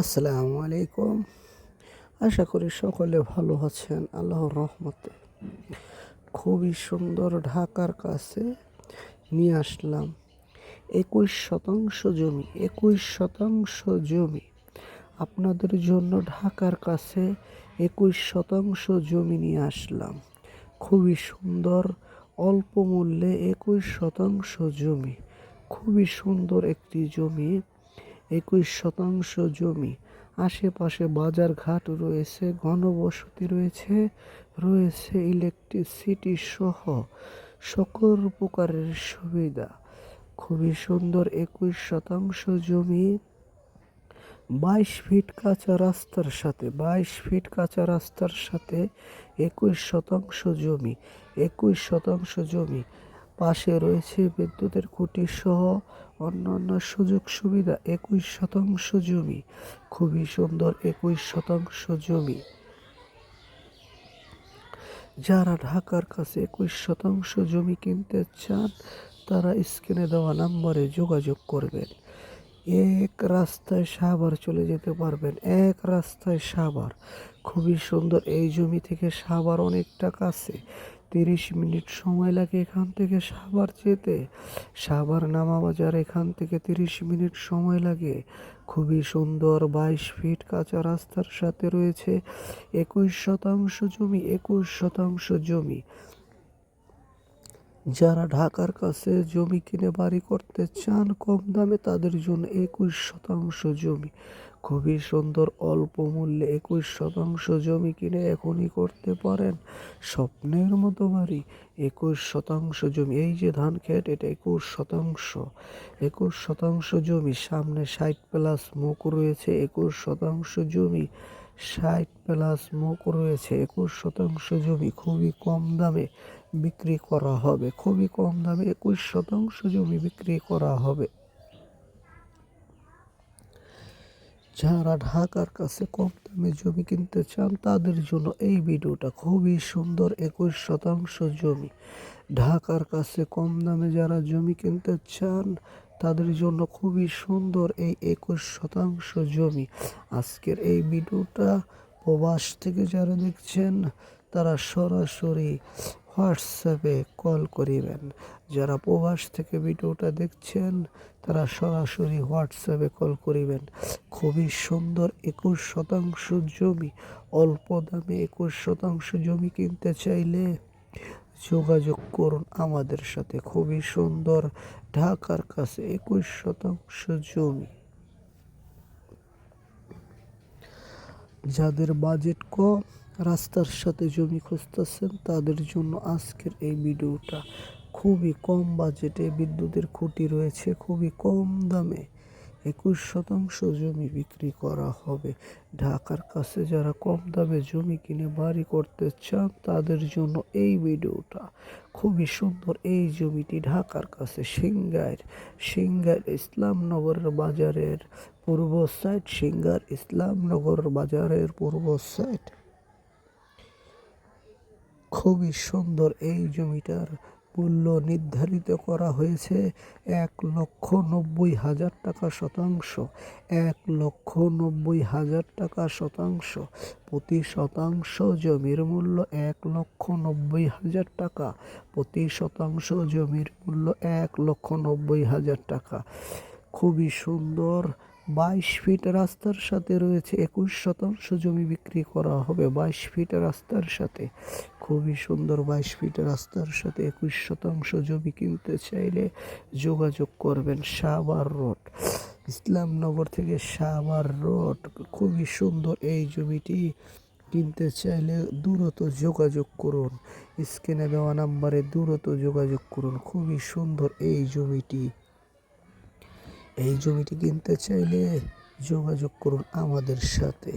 আসসালামু আলাইকুম। আশা করি সকলে ভালো আছেন। আল্লাহর রহমতে খুবই সুন্দর ঢাকার কাছে নিয়ে আসলাম। একুশ শতাংশ জমি, একুশ শতাংশ জমি। আপনাদের জন্য ঢাকার কাছে একুশ শতাংশ জমি নিয়ে আসলাম। খুবই সুন্দর, অল্প মূল্যে একুশ শতাংশ জমি। খুবই সুন্দর একটি জমি। একুশ শতাংশ জমি। আশেপাশে বাজার ঘাট রয়েছে, ঘনবসতি রয়েছে রয়েছে ইলেকট্রিসিটি সহ সকল প্রকারের সুবিধা। খুবই সুন্দর একুশ শতাংশ জমি। বাইশ ফিট কাঁচা রাস্তার সাথে, বাইশ ফিট কাঁচা রাস্তার সাথে একুশ শতাংশ জমি, একুশ শতাংশ জমি। পাশে রয়েছে বিদ্যুতের খুঁটি সহ অন্যান্য সুযোগ সুবিধা, একুশ শতাংশ জমি, খুবই সুন্দর একুশ শতাংশ জমি। যারা ঢাকার কাছে একুশ শতাংশ জমি কিনতে চান, তারা স্ক্রিনে দেওয়া নাম্বারে যোগাযোগ করবেন। এক রাস্তায় সাবার চলে যেতে পারবেন, এক রাস্তায় সাবার খুবই সুন্দর, এই জমি থেকে সাবার অনেকটা কাছে। তিরিশ মিনিট সময় লাগে এখান থেকে সাভার যেতে। সাভার নামা বাজার এখান থেকে তিরিশ মিনিট সময় লাগে। খুবই সুন্দর বাইশ ফিট কাঁচা রাস্তার সাথে রয়েছে একুশ শতাংশ জমি, একুশ শতাংশ জমি। যারা ঢাকার কাছে জমি কিনে বাড়ি করতে চান, কম দামে তাদের জন্য একুশ শতাংশ জমি। খুবই সুন্দর, অল্প মূল্যে একুশ শতাংশ জমি কিনে এখনই করতে পারেন। স্বপ্নের মতো বাড়ি, একুশ শতাংশ জমি। এই যে ধান খেট এটা একুশ শতাংশ। একুশ শতাংশ জমি, সামনে ষাট প্লাস মুখ রয়েছে, একুশ শতাংশ জমি, ষাট প্লাস মুখ রয়েছে, একুশ শতাংশ জমি খুবই কম দামে বিক্রি করা হবে। খুবই কম দামে একুশ শতাংশ জমি বিক্রি করা হবে। যারা ঢাকার কাছে কম দামে জমি কিনতে চান, তাদের জন্য এই ভিডিওটা খুবই সুন্দর একুশ শতাংশ জমি। ঢাকার কাছে কম দামে যারা জমি কিনতে চান, তাদের জন্য খুবই সুন্দর এই একুশ শতাংশ জমি। আজকের এই ভিডিওটা প্রবাস থেকে যারা দেখছেন, তারা সরাসরি হোয়াটসঅ্যাপে কল করিবেন। যারা প্রবাস থেকে ভিডিওটা দেখছেন, তারা সরাসরি হোয়াটসঅ্যাপে কল করিবেন। খুবই সুন্দর একুশ শতাংশ জমি, অল্প দামে একুশ শতাংশ জমি কিনতে চাইলে যোগাযোগ করুন আমাদের সাথে। খুবই সুন্দর ঢাকার কাছে একুশ শতাংশ জমি। যাদের বাজেট কম রাস্তার সাথে জমি খুঁজতেছেন, তাদের জন্য আজকের এই ভিডিওটা খুবই কম বাজেটে, বিদ্যুতের খুঁটি রয়েছে খুবই কম দামে। একুশ শতাংশ জমি বিক্রি করা হবে। ঢাকার কাছে যারা কম দামে জমি কিনে বাড়ি করতে চান, তাদের জন্য এই ভিডিওটা খুবই সুন্দর। এই জমিটি ঢাকার কাছে সিঙ্গার সিঙ্গার ইসলামনগরের বাজারের পূর্ব সাইড সিঙ্গার ইসলামনগর বাজারের পূর্ব সাইড। খুবই সুন্দর এই জমিটার মূল্য নির্ধারিত করা হয়েছে এক লক্ষ নব্বই হাজার টাকা শতাংশ। এক লক্ষ নব্বই হাজার টাকা শতাংশ। প্রতি শতাংশ জমির মূল্য এক লক্ষ নব্বই হাজার টাকা। প্রতি শতাংশ জমির মূল্য এক লক্ষ নব্বই হাজার টাকা। খুবই সুন্দর বাইশ ফিট রাস্তার সাথে রয়েছে একুশ শতাংশ জমি বিক্রি করা হবে। বাইশ ফিট রাস্তার সাথে, খুবই সুন্দর বাইশ ফিট রাস্তার সাথে একুশ শতাংশ জমি কিনতে চাইলে যোগাযোগ করবেন সাবার রোড, ইসলামনগর থেকে সাবার রোড। খুবই সুন্দর এই জমিটি, কিনতে চাইলে দ্রুত যোগাযোগ করুন। স্ক্রিনে দেওয়া নাম্বারে দ্রুত যোগাযোগ করুন। খুবই সুন্দর এই জমিটি। এই জমিটি কিনতে চাইলে যোগাযোগ করুন আমাদের সাথে।